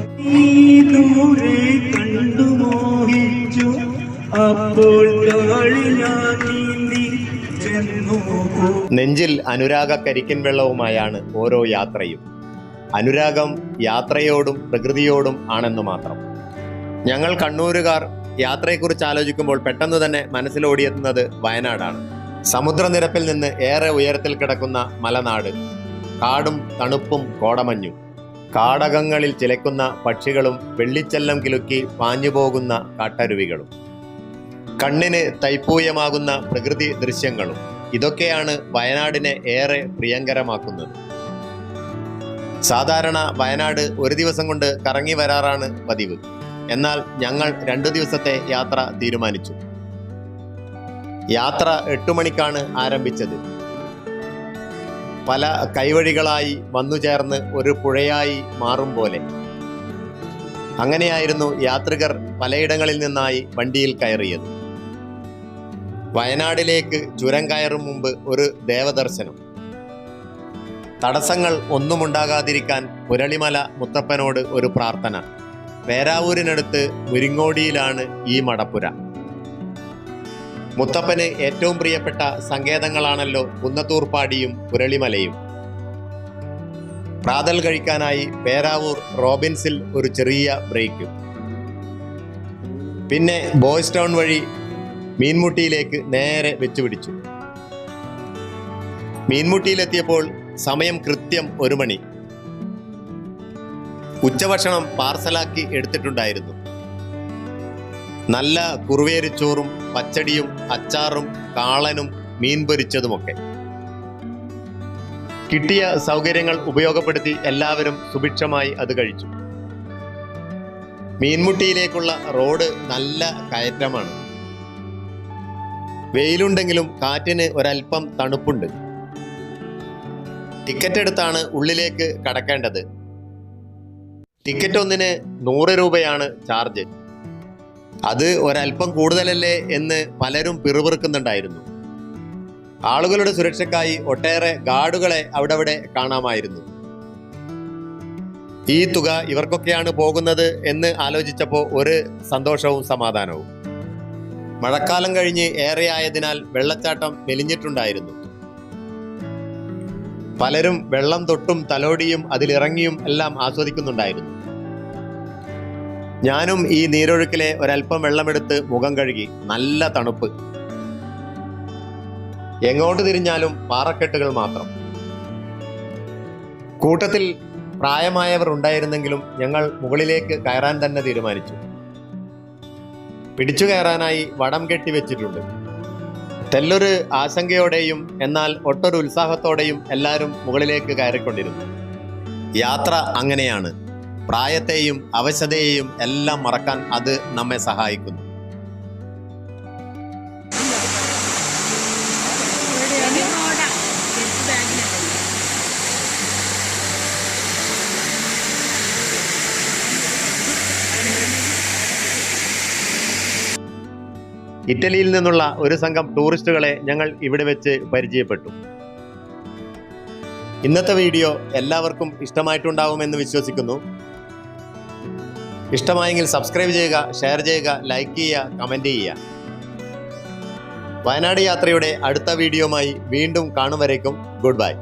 അനുരാഗ ദൂരെ കണ്ടു മോഹിച്ചു അപ്പോൾ നെഞ്ചിൽ അനുരാഗ കരിക്കിൻ വെള്ളവുമായാണ് ഓരോ യാത്രയും. അനുരാഗം യാത്രയോടും പ്രകൃതിയോടും ആണെന്ന് മാത്രം. ഞങ്ങൾ കണ്ണൂരുകാർ യാത്രയെക്കുറിച്ച് ആലോചിക്കുമ്പോൾ പെട്ടെന്ന് തന്നെ മനസ്സിലോടിയെത്തുന്നത് വയനാടാണ്. സമുദ്രനിരപ്പിൽ നിന്ന് ഏറെ ഉയരത്തിൽ കിടക്കുന്ന മലനാട്. കാടും തണുപ്പും കോടമഞ്ഞും. കാടകങ്ങളിൽ ചിലക്കുന്ന പക്ഷികളും വെള്ളിച്ചെല്ലം കിലുക്കി പാഞ്ഞുപോകുന്ന കാട്ടരുവികളും. കണ്ണിന് തൈപ്പൂയമാകുന്ന പ്രകൃതി ദൃശ്യങ്ങളും. ഇതൊക്കെയാണ് വയനാടിനെ ഏറെ പ്രിയങ്കരമാക്കുന്നത്. സാധാരണ വയനാട് ഒരു ദിവസം കൊണ്ട് കറങ്ങി വരാറാണ് പതിവ്. എന്നാൽ ഞങ്ങൾ രണ്ടു ദിവസത്തെ യാത്ര തീരുമാനിച്ചു. യാത്ര എട്ടു മണിക്കാണ് ആരംഭിച്ചത്. പല കൈവഴികളായി വന്നു ചേർന്ന് ഒരു പുഴയായി മാറും പോലെ. അങ്ങനെയായിരുന്നു യാത്രികർ പലയിടങ്ങളിൽ നിന്നായി വണ്ടിയിൽ കയറിയത്. വയനാടിലേക്ക് ചുരം കയറും മുമ്പ് ഒരു ദേവദർശനം. തടസ്സങ്ങൾ ഒന്നുമുണ്ടാകാതിരിക്കാൻ പുരളിമല മുത്തപ്പനോട് ഒരു പ്രാർത്ഥന. പേരാവൂരിനടുത്ത് മുരിങ്ങോടിയിലാണ് ഈ മടപ്പുര. മുത്തപ്പന് ഏറ്റവും പ്രിയപ്പെട്ട സങ്കേതങ്ങളാണല്ലോ കുന്നത്തൂർപ്പാടിയും പുരളിമലയും. പ്രാതൽ കഴിക്കാനായി പേരാവൂർ റോബിൻസിൽ ഒരു ചെറിയ ബ്രേക്ക്. പിന്നെ ബോയ്സ് ടൗൺ വഴി മീൻമുട്ടിയിലേക്ക് നേരെ വെച്ചുപിടിച്ചു. മീൻമുട്ടിയിലെത്തിയപ്പോൾ സമയം കൃത്യം ഒരു മണി. ഉച്ചഭക്ഷണം പാർസലാക്കി എടുത്തിട്ടുണ്ടായിരുന്നു. നല്ല കുറുവേരിച്ചോറും പച്ചടിയും അച്ചാറും കാളനും മീൻ പൊരിച്ചതുമൊക്കെ. കിട്ടിയ സൗകര്യങ്ങൾ ഉപയോഗപ്പെടുത്തി എല്ലാവരും സുഭിക്ഷമായി അത് കഴിച്ചു. മീൻമുട്ടിയിലേക്കുള്ള റോഡ് നല്ല കയറ്റമാണ്. വെയിലുണ്ടെങ്കിലും കാറ്റിന് ഒരൽപ്പം തണുപ്പുണ്ട്. ടിക്കറ്റ് എടുത്താണ് ഉള്ളിലേക്ക് കടക്കേണ്ടത്. ടിക്കറ്റ് ഒന്നിന് നൂറ് രൂപയാണ് ചാർജ്. അത് ഒരല്പം കൂടുതലല്ലേ എന്ന് പലരും പിറുപിറുക്കുന്നുണ്ടായിരുന്നു. ആളുകളുടെ സുരക്ഷയ്ക്കായി ഒട്ടേറെ ഗാർഡുകളെ അവിടെവിടെ അവിടെ കാണാമായിരുന്നു. ഈ തുക ഇവർക്കൊക്കെയാണ് പോകുന്നത് എന്ന് ആലോചിച്ചപ്പോൾ ഒരു സന്തോഷവും സമാധാനവും. മഴക്കാലം കഴിഞ്ഞ് ഏറെയായതിനാൽ വെള്ളച്ചാട്ടം മെലിഞ്ഞിട്ടുണ്ടായിരുന്നു. പലരും വെള്ളം തൊട്ടും തലോടിയും അതിലിറങ്ങിയും എല്ലാം ആസ്വദിക്കുന്നുണ്ടായിരുന്നു. ഞാനും ഈ നീരൊഴുക്കിലെ ഒരല്പം വെള്ളമെടുത്ത് മുഖം കഴുകി നല്ല തണുപ്പ്. എങ്ങോട്ട് തിരിഞ്ഞാലും പാറക്കെട്ടുകൾ മാത്രം. കൂട്ടത്തിൽ പ്രായമായവർ ഉണ്ടായിരുന്നെങ്കിലും ഞങ്ങൾ മുകളിലേക്ക് കയറാൻ തന്നെ തീരുമാനിച്ചു. പിടിച്ചു കയറാനായി വടം കെട്ടി വെച്ചിട്ടുണ്ട്. തെല്ലൊരു ആശങ്കയോടെയും എന്നാൽ ഒട്ടൊരു ഉത്സാഹത്തോടെയും എല്ലാവരും മുകളിലേക്ക് കയറിക്കൊണ്ടിരുന്നു. യാത്ര അങ്ങനെയാണ്. പ്രായത്തെയും അവശതയെയും എല്ലാം മറക്കാൻ അത് നമ്മെ സഹായിക്കുന്നു. ഇറ്റലിയിൽ നിന്നുള്ള ഒരു സംഘം ടൂറിസ്റ്റുകളെ ഞങ്ങൾ ഇവിടെ വെച്ച് പരിചയപ്പെട്ടു. ഇന്നത്തെ വീഡിയോ എല്ലാവർക്കും ഇഷ്ടമായിട്ടുണ്ടാവുമെന്ന് വിശ്വസിക്കുന്നു. ഇഷ്ടമായെങ്കിൽ സബ്സ്ക്രൈബ് ചെയ്യുക ഷെയർ ചെയ്യുക ലൈക്ക് ചെയ്യുക കമന്റ് ചെയ്യുക. വയനാട് യാത്രയുടെ അടുത്ത വീഡിയോമായി വീണ്ടും കാണും ഗുഡ് ബൈ.